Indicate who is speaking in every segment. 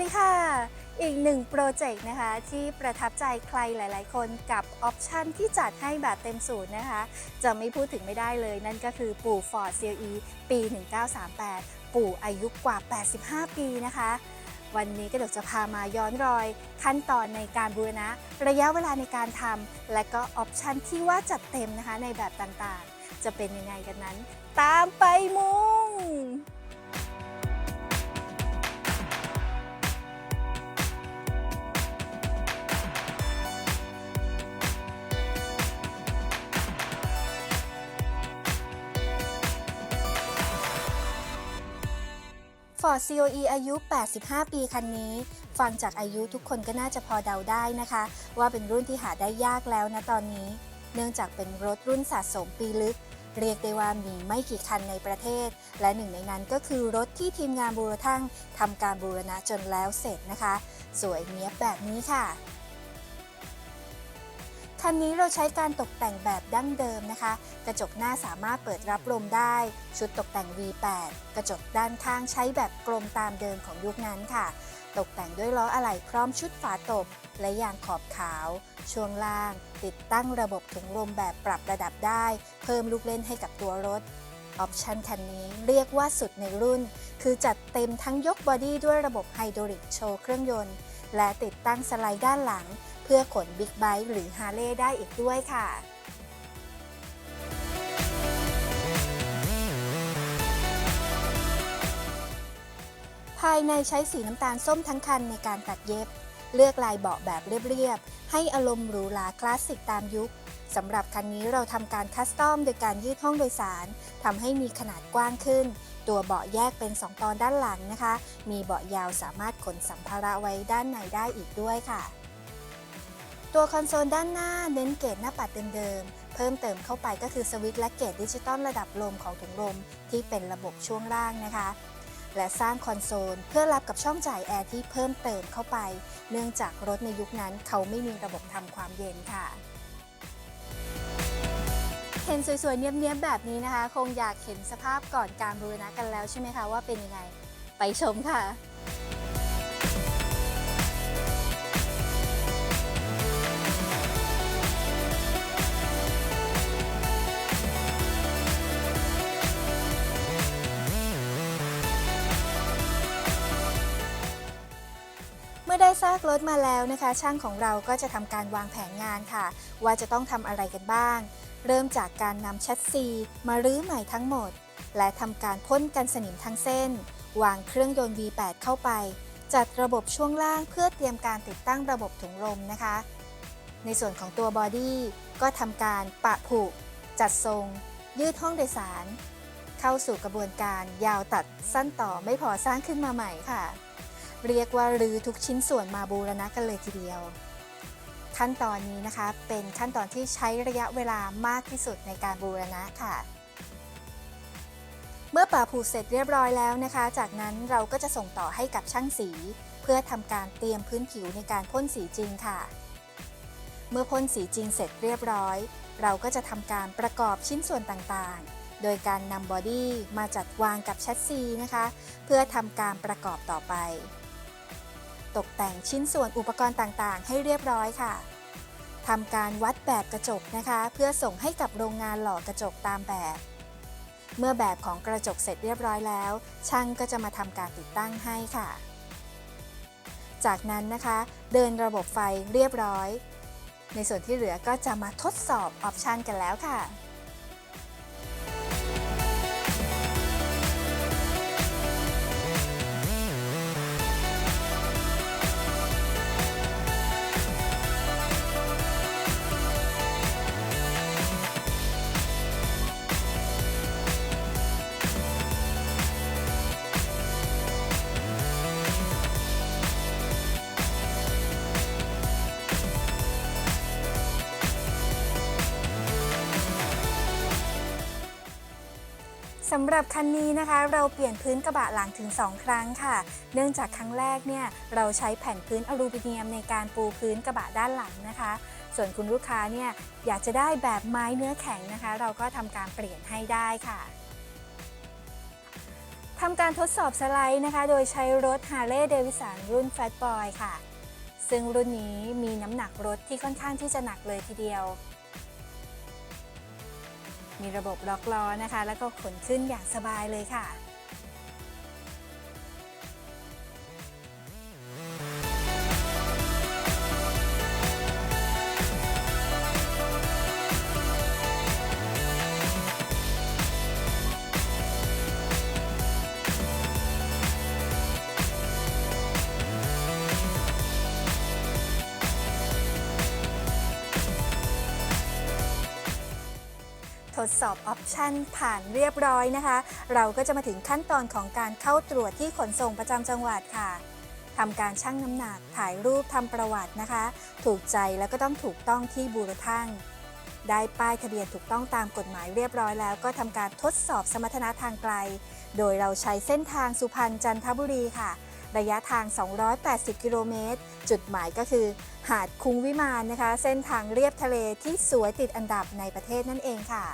Speaker 1: ดีค่ะ อีกหนึ่งโปรเจกต์นะคะ ที่ประทับใจใครหลาย ๆ คนกับออปชันที่จัดให้แบบเต็มสูตรนะคะ จะไม่พูดถึงไม่ได้เลย นั่นก็คือปู่ฟอร์ด CLE ปี 1938 ปู่อายุกว่า 85 ปีนะคะวันนี้ก็เดี๋ยวจะพามาย้อนรอย ขั้นตอนในการบูรณะ ระยะเวลาในการทำและก็ออปชันที่ว่าจัดเต็มนะคะในแบบต่างๆ จะเป็นยังไงกันนั้น ตามไปมุง Ford COE อายุ 85 ปีคันนี้ ฟังจากอายุทุกคนก็น่าจะพอเดาได้นะคะ ว่าเป็นรุ่นที่หาได้ยากแล้วนะตอนนี้ เนื่องจากเป็นรถรุ่นสะสมปีลึก เรียกได้ว่ามีไม่กี่คันในประเทศ และหนึ่งในนั้นก็คือรถที่ทีมงานบูรทั้งทำการบูรณะจนแล้วเสร็จนะคะ สวยเนี้ยบแบบนี้ค่ะ คันนี้เราใช้การตกแต่งแบบดั้งเดิมนะคะ กระจกหน้าสามารถเปิดรับลมได้ ชุดตกแต่ง V8 กระจกด้านข้างใช้แบบกลมตามเดิมของยุคนั้นค่ะ ตกแต่งด้วยล้ออะไหล่พร้อมชุดฝาตบ และยางขอบขาว ช่วงล่าง ติดตั้งระบบถุงลมแบบปรับระดับได้ เพิ่มลูกเล่นให้กับตัวรถออปชันคันนี้เรียกว่าสุดในรุ่น คือจัดเต็มทั้งยกบอดี้ด้วยระบบไฮดรอลิกโชว์เครื่องยนต์ และติดตั้งสไลด์ด้านหลัง พื่อขนบิ๊กไบค์หรือฮาร์เลย์ได้อีกด้วยค่ะภายในใช้สีน้ำตาลส้มทั้งคันในการตัดเย็บ เลือกลายเบาะแบบเรียบๆ ให้อารมณ์หรูหราคลาสสิกตามยุค สำหรับคันนี้เราทำการคัสตอมโดยการยืดห้องโดยสาร ทำให้มีขนาดกว้างขึ้น ตัวเบาะแยกเป็น 2 ตอนด้านหลังนะคะ มีเบาะยาวสามารถขนสัมภาระไว้ด้านในได้อีกด้วยค่ะ ตัวคอนโซลด้านหน้าเน้นเกจหน้าปัดเดิมๆ เพิ่มเติมเข้าไปก็คือสวิตช์และเกจดิจิตอลระดับลมของถุงลมที่เป็นระบบช่วงล่างนะคะ และสร้างคอนโซลเพื่อรับกับช่องจ่ายแอร์ที่เพิ่มเติมเข้าไป เนื่องจากรถในยุคนั้นเขาไม่มีระบบทำความเย็นค่ะเห็นสวยๆเนียบๆแบบนี้นะคะ คงอยากเห็นสภาพก่อนการบูรณะกันแล้วใช่ไหมคะว่าเป็นยังไง ไปชมค่ะ มื่อได้ซากรถมาแล้วนะคะ ช่างของเราก็จะทำการวางแผนงานค่ะ ว่าจะต้องทำอะไรกันบ้าง เริ่มจากการนำแชสซีมารื้อใหม่ทั้งหมด และทำการพ่นกันสนิมทั้งเส้น วางเครื่องยนต์ V8 เข้าไป จัดระบบช่วงล่างเพื่อเตรียมการติดตั้งระบบถุงลมนะคะ ในส่วนของตัวบอดี้ก็ทำการปะผุ จัดทรง ยืดห้องโดยสาร เข้าสู่กระบวนการยาวตัดสั้นต่อไม่พอสร้างขึ้นมาใหม่ค่ะ เรียกว่ารื้อทุกชิ้นส่วนมาบูรณะกันเลยทีเดียว ขั้นตอนนี้นะคะเป็นขั้นตอนที่ใช้ระยะเวลามากที่สุดในการบูรณะค่ะ เมื่อป่าผูเสร็จเรียบร้อยแล้วนะคะ จากนั้นเราก็จะส่งต่อให้กับช่างสี เพื่อทำการเตรียมพื้นผิวในการพ่นสีจริงค่ะ เมื่อพ่นสีจริงเสร็จเรียบร้อย เราก็จะทำการประกอบชิ้นส่วนต่างๆโดยการนำบอดี้มาจัดวางกับแชสซีนะคะ เพื่อทำการประกอบต่อไป ตกแต่งชิ้นส่วนอุปกรณ์ต่างๆ ให้เรียบร้อยค่ะทำการวัดแบบกระจกนะคะ เพื่อส่งให้กับโรงงานหล่อกระจกตามแบบ เมื่อแบบของกระจกเสร็จเรียบร้อยแล้ว ช่างก็จะมาทำการติดตั้งให้ค่ะ จากนั้นนะคะ เดินระบบไฟเรียบร้อย ในส่วนที่เหลือก็จะมาทดสอบออปชันกันแล้วค่ะ สำหรับคันนี้นะคะ เราเปลี่ยนพื้นกระบะหลังถึง 2 ครั้งค่ะ เนื่องจากครั้งแรกเนี่ยเราใช้แผ่นพื้นอลูมิเนียมในการปูพื้นกระบะด้านหลังนะคะ ส่วนคุณลูกค้าเนี่ยอยากจะได้แบบไม้เนื้อแข็งนะคะ เราก็ทำการเปลี่ยนให้ได้ค่ะทำการทดสอบสไลด์นะคะ โดยใช้รถ Harley Davidson รุ่น Fat Boy ค่ะ ซึ่งรุ่นนี้มีน้ำหนักรถที่ค่อนข้างที่จะหนักเลยทีเดียว มีระบบล็อกล้อนะคะ แล้วก็ขนขึ้นอย่างสบายเลยค่ะ ทดสอบออปชันผ่านเรียบร้อยนะคะ เราก็จะมาถึงขั้นตอนของการเข้าตรวจที่ขนส่งประจำจังหวัดค่ะทำการชั่งน้ำหนักถ่ายรูปทำประวัตินะคะ ถูกใจแล้วก็ต้องถูกต้องที่บูรทั่งได้ป้ายทะเบียนถูกต้องตามกฎหมายเรียบร้อยแล้ว ก็ทำการทดสอบสมรรถนะทางไกล โดยเราใช้เส้นทางสุพรรณจันทบุรีค่ะ ระยะทาง 280 กิโลเมตร จุดหมายก็คือ หาดคุ้งวิมานนะคะ เส้นทางเรียบทะเลที่สวยติดอันดับในประเทศนั่นเองค่ะ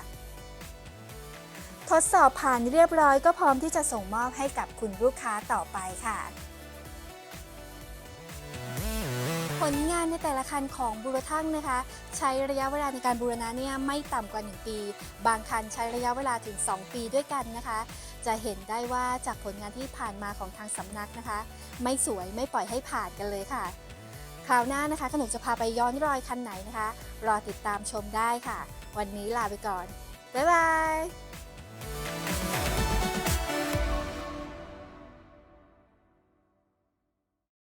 Speaker 1: ทดสอบผ่านเรียบร้อยก็พร้อมที่จะส่งมอบให้กับคุณลูกค้าต่อไปค่ะผลงานในแต่ละคันของบูรทั่งนะคะ ใช้ระยะเวลาในการบูรณะเนี่ยไม่ต่ำกว่า 1 ปี บางคันใช้ระยะเวลาถึง 2 ปีด้วยกันนะคะ จะเห็นได้ว่าจากผลงานที่ผ่านมาของทางสำนักนะคะ ไม่สวยไม่ปล่อยให้ผ่านกันเลยค่ะ คราวหน้านะคะขนมจะพาไปย้อนรอยคันไหนนะคะ รอติดตามชมได้ค่ะ วันนี้ลาไปก่อน บ๊ายบาย